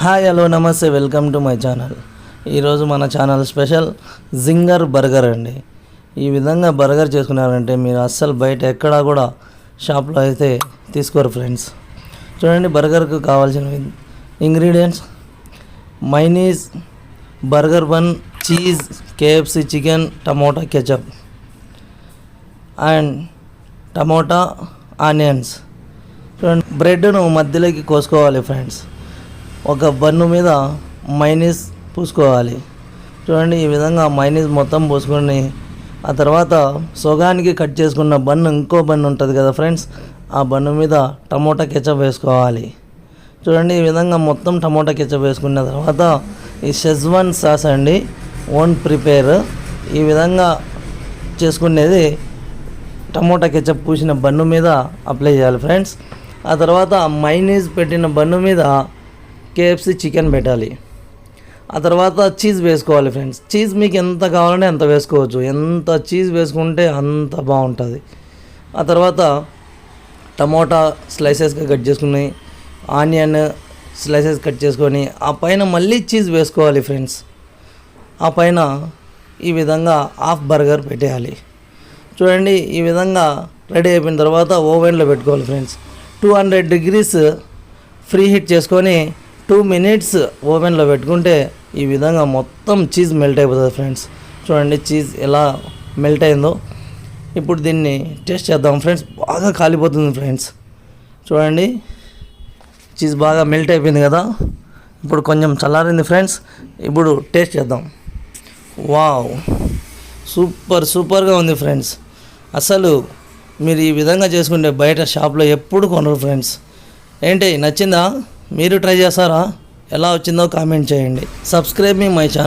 Hi hello నమస్తే welcome to my channel. ఈరోజు మన ఛానల్ స్పెషల్ జింగర్ బర్గర్ అండి. ఈ విధంగా బర్గర్ చేసుకున్నారంటే మీరు అస్సలు బయట ఎక్కడా కూడా షాప్లో అయితే తీసుకోరు ఫ్రెండ్స్. చూడండి బర్గర్కు కావాల్సిన ingredients. Mayonnaise burger bun cheese KFC chicken tomato ketchup. And tomato onions. చూడండి బ్రెడ్ను మధ్యలోకి కోసుకోవాలి ఫ్రెండ్స్. ఒక బన్ను మీద మైనీస్ పూసుకోవాలి. చూడండి ఈ విధంగా మైనీస్ మొత్తం పూసుకొని ఆ తర్వాత సొగానికి కట్ చేసుకున్న బన్ను ఇంకో బన్ను ఉంటుంది కదా ఫ్రెండ్స్ ఆ బన్ను మీద టమోటా కెచప్ వేసుకోవాలి. చూడండి ఈ విధంగా మొత్తం టమోటా కెచప్ వేసుకున్న తర్వాత ఈ షెజ్వాన్ సాస్ అండి ఓన్ ప్రిపేర్ ఈ విధంగా చేసుకునేది టమోటా కెచప్ పూసిన బన్ను మీద అప్లై చేయాలి ఫ్రెండ్స్ ఆ తర్వాత మైనీస్ పెట్టిన బన్ను మీద కేఎఫ్సి చికెన్ పెట్టాలి. ఆ తర్వాత చీజ్ వేసుకోవాలి ఫ్రెండ్స్ చీజ్ మీకు ఎంత కావాలంటే అంత వేసుకోవచ్చు. ఎంత చీజ్ వేసుకుంటే అంత బాగుంటుంది. ఆ తర్వాత టమోటా స్లైసెస్గా కట్ చేసుకుని ఆనియన్ స్లైసెస్ కట్ చేసుకొని ఆ పైన మళ్ళీ చీజ్ వేసుకోవాలి ఫ్రెండ్స్ ఆ పైన ఈ విధంగా హాఫ్ బర్గర్ పెట్టేయాలి. చూడండి ఈ విధంగా రెడీ అయిపోయిన తర్వాత ఓవెన్లో పెట్టుకోవాలి friends two hundred degrees preheat చేసుకొని టూ మినిట్స్ ఓవెన్లో పెట్టుకుంటే ఈ విధంగా మొత్తం చీజ్ మెల్ట్ అయిపోతుంది ఫ్రెండ్స్. చూడండి చీజ్ ఎలా మెల్ట్ అయిందో. ఇప్పుడు దీన్ని టేస్ట్ చేద్దాం ఫ్రెండ్స్. బాగా కాలిపోతుంది ఫ్రెండ్స్. చూడండి చీజ్ బాగా మెల్ట్ అయిపోయింది కదా. ఇప్పుడు కొంచెం చల్లారింది ఫ్రెండ్స్. ఇప్పుడు టేస్ట్ చేద్దాం. వావ్! సూపర్ సూపర్గా ఉంది ఫ్రెండ్స్. అసలు మీరు ఈ విధంగా చేసుకుంటే బయట షాప్లో ఎప్పుడు కొనరు ఫ్రెండ్స్. ఏంటి నచ్చిందా? మీరు ట్రై చేస్తారా? ఎలా వచ్చిందో కామెంట్ చేయండి. Subscribe me my channel